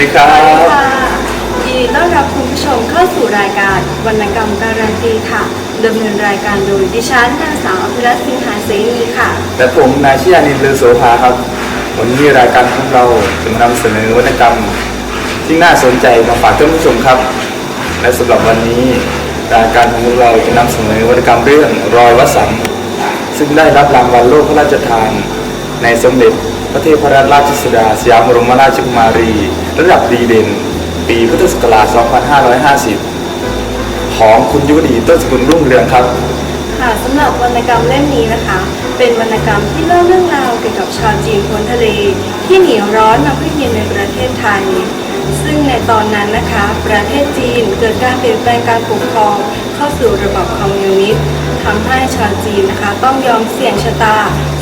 ดีครับสวัสดีค่ะยินดีต้อนรับคุณผู้ชมเข้าสู่รายการวรรณกรรมการันตีค่ะดำเนินรายการโดยดิฉันนางสาวอภิรัตน์สิงหาเสนีค่ะ และผมนายชิยานินลือโสภาครับ วันนี้รายการของเราจะมานำเสนอวรรณกรรมที่น่าสนใจมาฝากท่านผู้ชมครับ และสำหรับวันนี้รายการของเราจะนำเสนอวรรณกรรมเรื่องรอยวสันต์ซึ่งได้รับรางวัลโลกพระราชทาน ในสมเด็จพระเทพรัตนราชสุดาสยามบรมราชกุมารี ระดับดีเด่น ปีพุทธศักราช 2550 ของคุณยุวดีต้นสกุลรุ่งเรืองครับ ค่ะสำหรับวรรณกรรมเล่มนี้นะคะ เป็นวรรณกรรมที่เล่าเรื่องราวเกี่ยวกับชาวจีนพ้นทะเล ที่หนีร้อนมาพื่อเยือนในประเทศไทยซึ่งในตอนนั้นนะคะ ประเทศจีนเกิดการเปลี่ยนแปลงการปกครอง เข้าสู่ระบบคอมมิวนิสต์ทำให้ชาวจีนนะคะ ต้องยอมเสี่ยงชะตา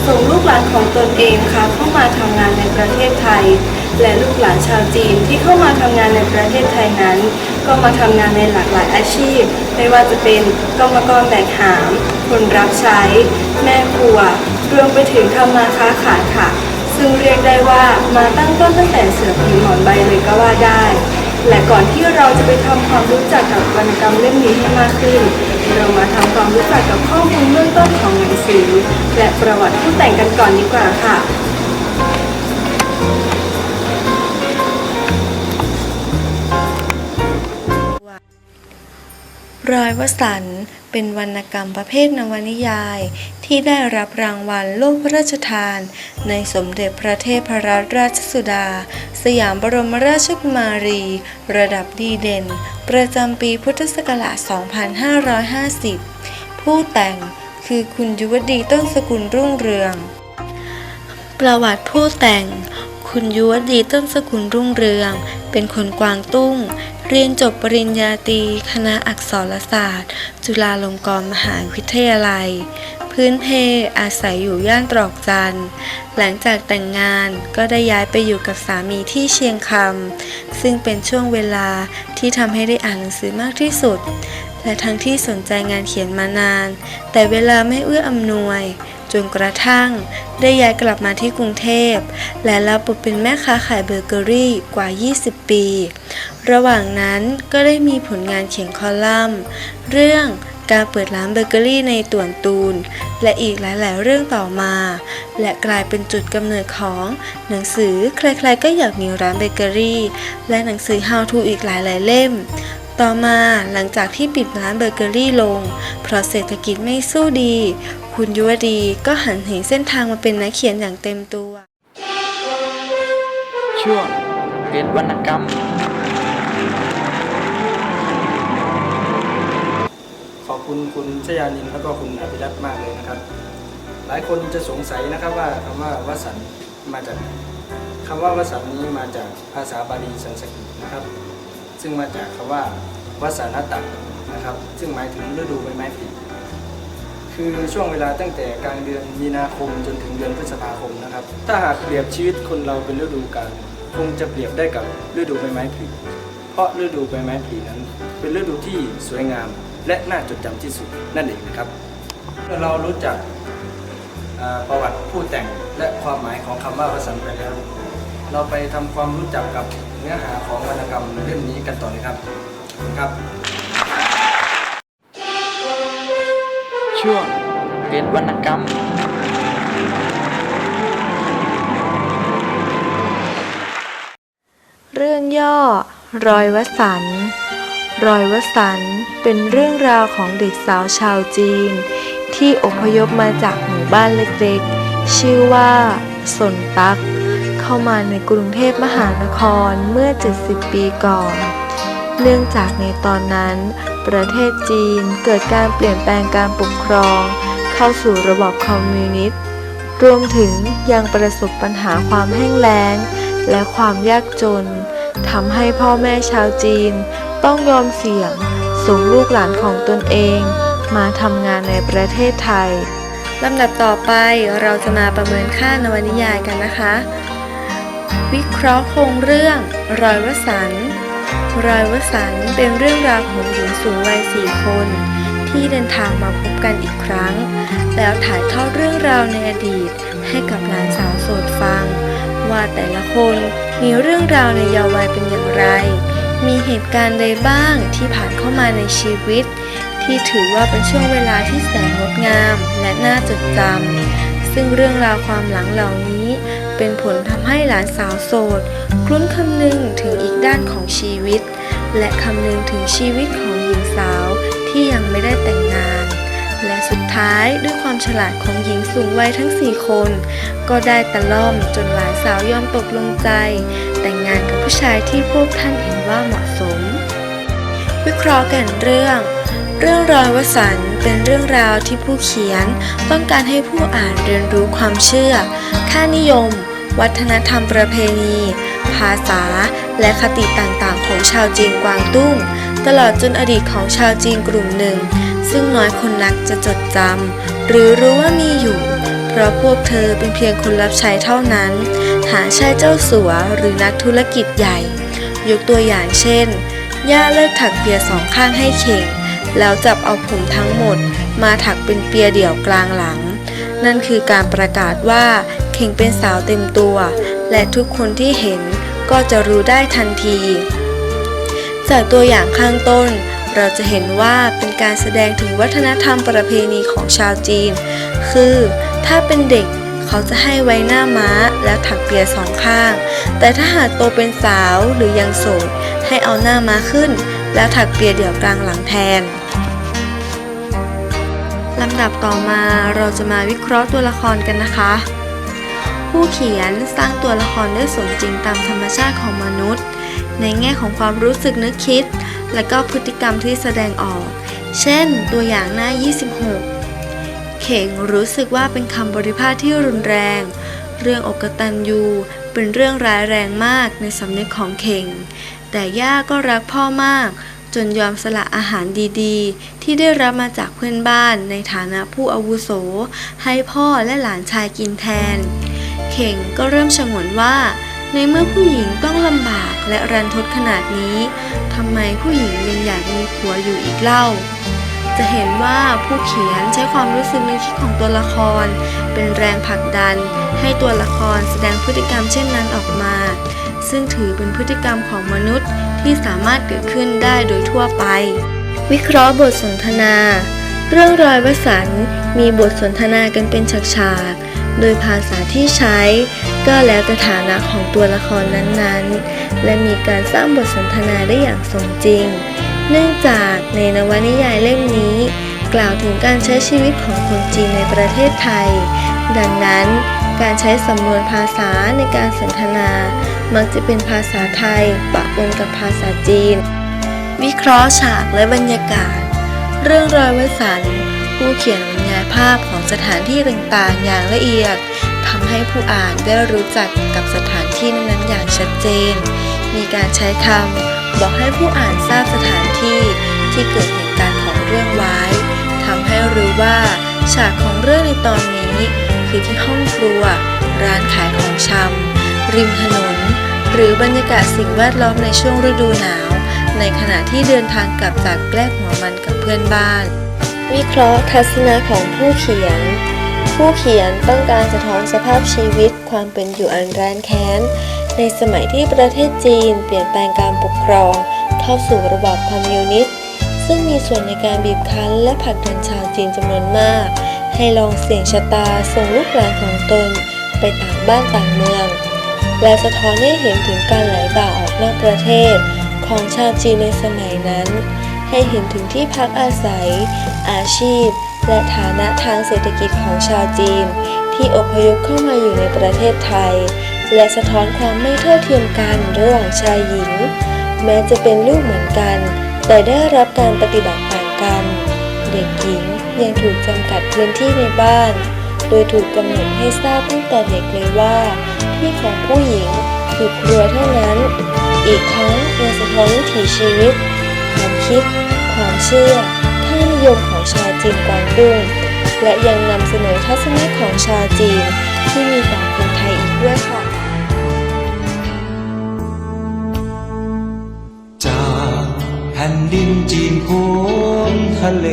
ส่งลูกหลานของตนเองนะคะเข้ามาทำงานในประเทศไทย และลูกหลานชาวจีนที่เข้ามาทำงานในประเทศไทยนั้น ก็มาทำงานในหลากหลายอาชีพ ไม่ว่าจะเป็นกรรมกรแบกหาม คนรับใช้ แม่ครัว รวมไปถึงทำมาค้าขายค่ะ ซึ่งเรียกได้ว่ามาตั้งต้นตั้งแต่เสือผีหมอนใบเลยก็ว่าได้และก่อนที่เราจะไปทำความรู้จักกับวรรณกรรมเล่มนี้ให้มากขึ้น เรามาทำความรู้จักกับข้อมูลเบื้องต้นของหนังสือ และประวัติผู้แต่งกันก่อนดีกว่าค่ะ รอยวสัน เป็นวรรณกรรมประเภทนวนิยาย ที่ได้รับรางวัลโลกพระราชทาน ในสมเด็จพระเทพรัตนราชสุดา สยามบรมราชกุมารี ระดับดีเด่น ประจำปีพุทธศักราช 2550 ผู้แต่งคือคุณยุวดีต้นสกุลรุ่งเรือง ประวัติผู้แต่ง คุณยุวดีต้นสกุลรุ่งเรือง เป็นคนกวางตุ้ง เรียนจบปริญญาตรีคณะอักษรศาสตร์ จุฬาลงกรณ์มหาวิทยาลัย พื้นเพอาศัยอยู่ย่านตรอกจัน หลังจากแต่งงานก็ได้ย้ายไปอยู่กับสามีที่เชียงคำซึ่งเป็นช่วงเวลาที่ทำให้ได้อ่านหนังสือมากที่สุด และทั้งที่สนใจงานเขียนมานาน แต่เวลาไม่เอื้ออำนวย จนกระทั่งได้ย้ายกลับมาที่กรุงเทพ และรับบทเป็นแม่ค้าขายเบเกอรี่กว่า 20 ปี ระหว่างนั้นก็ได้มีผลงานเขียนคอลัมน์ เรื่องการเปิดร้านเบเกอรี่ในต่วนตูน และอีกหลาย ๆ เรื่องต่อมา และกลายเป็นจุดกำเนิดของหนังสือใคร ๆ ก็อยากมีร้านเบเกอรี่ และหนังสือ How to อีกหลาย ๆ เล่ม ต่อมาหลังจากที่ปิดร้านเบเกอรี่ลง เพราะเศรษฐกิจไม่สู้ดี คุณยุวดีก็หันเหเส้นทางมาเป็นนักเขียนอย่างเต็มตัว ช่วงเรียนวรรณกรรม ขอบคุณคุณชยานินแล้วก็คุณอภิรัตน์มากเลยนะครับ หลายคนจะสงสัยนะครับว่าคำว่าวสันต์มาจากไหนคำว่าวสันต์นี้มาจากภาษาบาลีสันสกฤตนะครับ ซึ่งมาจากคำว่าวสานตะนะครับ ซึ่งหมายถึงฤดูใบไม้ผลิ คือช่วงเวลาตั้งแต่กลางเดือนมีนาคมจนถึงเดือนพฤษภาคมนะครับ ถ้าหากเปรียบชีวิตคนเราเป็นฤดูกาลคงจะเปรียบได้กับฤดูใบไม้ผลิเพราะฤดูใบไม้ผลินั้น เป็นฤดูที่สวยงาม และน่าจดจำที่สุดนั่นเองนะครับเมื่อเรารู้จักประวัติผู้แต่งและความหมายของคำว่าวสันไปแล้ว เราไปทำความรู้จักกับเนื้อหาของวรรณกรรมเล่มนี้กันต่อเลยครับครับ ช่วงเรียนวรรณกรรม เรื่องย่อ รอยวสัน รอยวสันเป็นเรื่องราวของเด็กสาวชาวจีน ที่อพยพมาจากหมู่บ้านเล็กๆ ชื่อว่าสนตัก เข้ามาในกรุงเทพมหานครเมื่อ 70 ปีก่อน เนื่องจากในตอนนั้น ประเทศจีนเกิดการเปลี่ยนแปลงการปกครอง เข้าสู่ระบอบคอมมิวนิสต์ รวมถึงยังประสบปัญหาความแห้งแล้ง และความยากจนทำให้พ่อแม่ชาวจีนต้องยอมเสี่ยงส่งลูกหลานของตนเองมาทำงานในประเทศไทยลำดับต่อไปเราจะมาประเมินค่านวนิยายกันนะคะ วิเคราะห์โครงเรื่องรอยวสันต์ รอยวสันเป็นเรื่องราวของหญิงสูงวัยสี่คน ที่เดินทางมาพบกันอีกครั้ง แล้วถ่ายทอดเรื่องราวในอดีตให้กับหลานสาวโสดฟัง ว่าแต่ละคนมีเรื่องราวในเยาว์วัยเป็นอย่างไร มีเหตุการณ์ใดบ้างที่ผ่านเข้ามาในชีวิต ที่ถือว่าเป็นช่วงเวลาที่แสนงดงามและน่าจดจำซึ่งเรื่องราวความหลังเหล่านี้ เป็นผลทำให้หลานสาวโสด คลุ้นคำนึงถึงอีกด้านของชีวิต และคำนึงถึงชีวิตของหญิงสาวที่ยังไม่ได้แต่งงาน และสุดท้ายด้วยความฉลาดของหญิงสูงวัยทั้ง4คน ก็ได้ตะล่อมจนหลานสาวยอมตกลงใจ แต่งงานกับผู้ชายที่พวกท่านเห็นว่าเหมาะสม วิเคราะห์กันเรื่อง เรื่องรอยวสันเป็นเรื่องราวที่ผู้เขียน ต้องการให้ผู้อ่านเรียนรู้ความเชื่อ ค่านิยม วัฒนธรรมประเพณี ภาษา และคติต่างๆ ของชาวจีนกวางตุ้ง ตลอดจนอดีตของชาวจีนกลุ่มหนึ่ง ซึ่งน้อยคนนักจะจดจำหรือรู้ว่ามีอยู่ เพราะพวกเธอเป็นเพียงคนรับใช้เท่านั้น หาใช่เจ้าสัวหรือนักธุรกิจใหญ่ ยกตัวอย่างเช่น ย่าเลิกถักเปียสองข้างให้เข่ง แล้วจับเอาผมทั้งหมด มาถักเป็นเปียเดี่ยวกลางหลัง นั่นคือการประกาศว่าเข่งเป็นสาวเต็มตัว และทุกคนที่เห็นก็จะรู้ได้ทันที จากตัวอย่างข้างต้น เราจะเห็นว่าเป็นการแสดงถึงวัฒนธรรมประเพณีของชาวจีน คือถ้าเป็นเด็กเขาจะให้ไว้หน้าม้าแล้วถักเปียสองข้าง แต่ถ้าหากโตเป็นสาวหรือยังโสดให้เอาหน้าม้าขึ้น แล้วถักเปียเดี่ยวกลางหลังแทนำดับต่อมาเราจะมาวิเคราะห์ตัวละครกันนะคะ ผู้เขียนสร้างตัวละครได้สมจริงตามธรรมชาติของมนุษย์ ในแง่ของความรู้สึกนึกคิด และก็พฤติกรรมที่แสดงออก เช่น ตัวอย่างหน้า 26 เข่งรู้สึกว่าเป็นคำบริพาทที่รุนแรง เรื่องอกตันยูเป็นเรื่องร้ายแรงมากในสำนึกของเข่ง แต่ย่าก็รักพ่อมาก จนยอมสละอาหารดีๆ ที่ได้รับมาจากเพื่อนบ้านในฐานะผู้อาวุโส ให้พ่อและหลานชายกินแทน เข่งก็เริ่มฉงนว่า ในเมื่อผู้หญิงต้องลำบากและรันทดขนาดนี้ทำไมผู้หญิงยังอยากมีผัวอยู่อีกเล่า จะเห็นว่าผู้เขียนใช้ความรู้สึกนึกคิดของตัวละคร เป็นแรงผลักดัน ให้ตัวละครแสดงพฤติกรรมเช่นนั้นออกมา ซึ่งถือเป็นพฤติกรรมของมนุษย์ ที่สามารถเกิดขึ้นได้โดยทั่วไป วิเคราะห์บทสนทนา เรื่องรอยวสันมีบทสนทนากันเป็นฉากๆ โดยภาษาที่ใช้ ก็แล้วแต่ฐานะของตัวละครนั้นๆ และมีการสร้างบทสนทนาได้อย่างสมจริง เนื่องจากในนวนิยายเล่มนี้ กล่าวถึงการใช้ชีวิตของคนจีนในประเทศไทย ดังนั้นการใช้สำนวนภาษาในการสนทนา มักจะเป็นภาษาไทยปะปนกับภาษาจีน วิเคราะห์ฉากและบรรยากาศ เรื่องรอยไว้สันผู้เขียนบรรยายภาพของสถานที่ต่างๆ อย่างละเอียดทำให้ผู้อ่านได้รู้จักกับสถานที่นั้นๆอย่างชัดเจน มีการใช้คำบอกให้ผู้อ่านทราบสถานที่ที่เกิดเหตุการณ์ของเรื่องไว้ทำให้รู้ว่าฉากของเรื่องในตอนนี้ คือที่ห้องครัว ร้านขายของชำริมถนน หรือบรรยากาศสิ่งแวดล้อมในช่วงฤดูหนาว ในขณะที่เดินทางกลับจากแกล้หัวมันกับเพื่อนบ้าน วิเคราะห์ทัศนะของผู้เขียน ผู้เขียนต้องการสะท้อนสภาพชีวิตความเป็นอยู่อันแรนแค้น ในสมัยที่ประเทศจีนเปลี่ยนแปลงการปกครองเข้าสู่ระบอบคอมมิวนิสต์ซึ่งมีส่วนในการบีบคั้นและผลักดันชาวจีนจำนวนมาก ให้ลองเสี่ยงชะตาส่งลูกหลานของตนไปต่างบ้านต่างเมือง และสะท้อนให้เห็นถึงการไหลบ่าออกนอกประเทศ ของชาวจีนในสมัยนั้น ให้เห็นถึงที่พักอาศัย อาชีพ และฐานะทางเศรษฐกิจของชาวจีน ที่อพยพเข้ามาอยู่ในประเทศไทย และสะท้อนความไม่เท่าเทียมกันระหว่างชายหญิง แม้จะเป็นลูกเหมือนกัน แต่ได้รับการปฏิบัติต่างกัน เด็กหญิงยังถูกจำกัดพื้นที่ในบ้าน โดยถูกกำหนดให้ทราบตั้งแต่เด็กเลยว่า ที่ของผู้หญิงคือครัวเท่านั้น อีกทั้งยังสะท้อนวิถีชีวิต ความคิด ความเชื่อค่านิยมของชาวจีนกวางตุ้งและยังนำเสนอทัศนะของชาวจีนที่มีต่อคนไทยอีกด้วยค่ะจากแผ่นดินจีนโพ้นทะเล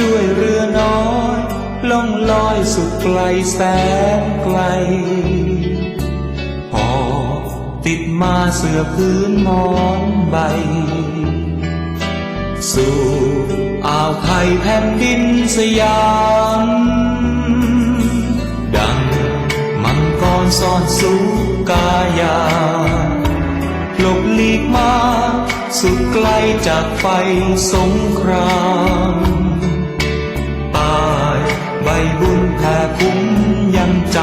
ด้วยเรือน้อย ล่องลอยสุดไกลแสนไกลหอติดมาเสื้อพื้นมอนใบ สู่อ่าวไทยแผ่นดินสยาม ดังมังกรซ่อนสุกายาหลบหลีกมา สุดไกลจากไฟสงคราม บบุญแผ่คุ้มยังจ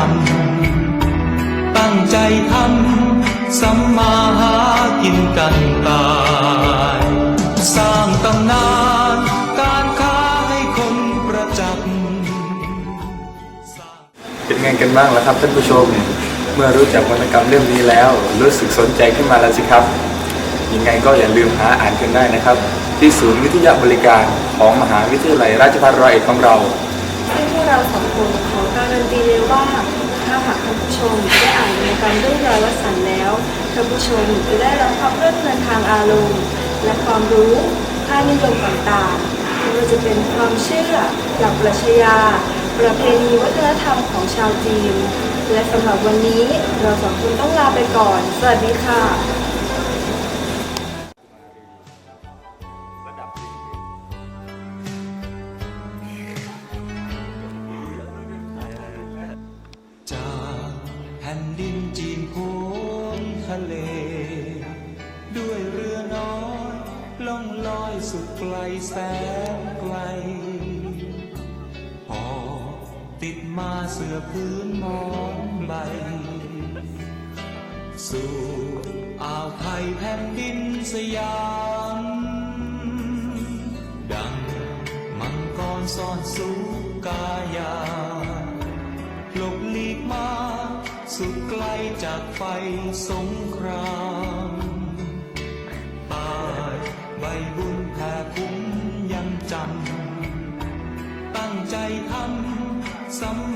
ำ ตั้งใจทำสัมมาหากินกันตาย สร้างตำนานการค้าให้คนประจักษ์เป็นไงกันบ้างล่ะครับท่านผู้ชม เมื่อรู้จักวรรณกรรมเล่มนี้แล้ว รู้สึกสนใจขึ้นมาแล้วสิครับยังไงก็อย่าลืมหาอ่านกันได้นะครับ ที่ศูนย์วิทยาบริการของมหาวิทยาลัยราชภัฏร้อยเอ็ดของเรา เราสองคนขอการันตีเลยว่า ถ้าหากท่านผู้ชมได้อ่านวรรณกรรเรื่องราววสันแล้วท่านผู้ชมจะได้รับความเพลิดเพลินทางอารมณ์ และความรู้ค่านิยมต่างๆไม่ว่าจะเป็นความเชื่อหลักปรัชญาประเพณีวัฒนธรรมของชาวจีน และสำหรับวันนี้เราสองคนต้องลาไปก่อน สวัสดีค่ะ สุดไกลแสนไกลพอติดมาเสื้อพื้นมอนใบ สู่อ่าวไทยแผ่นดินสยาม ดังมังกรซ่อนสุกายาหลบหลีกมา สุดไกลจากไฟสงคราม บุญแผ่คุ้มยังจำตั้งใจทำสำ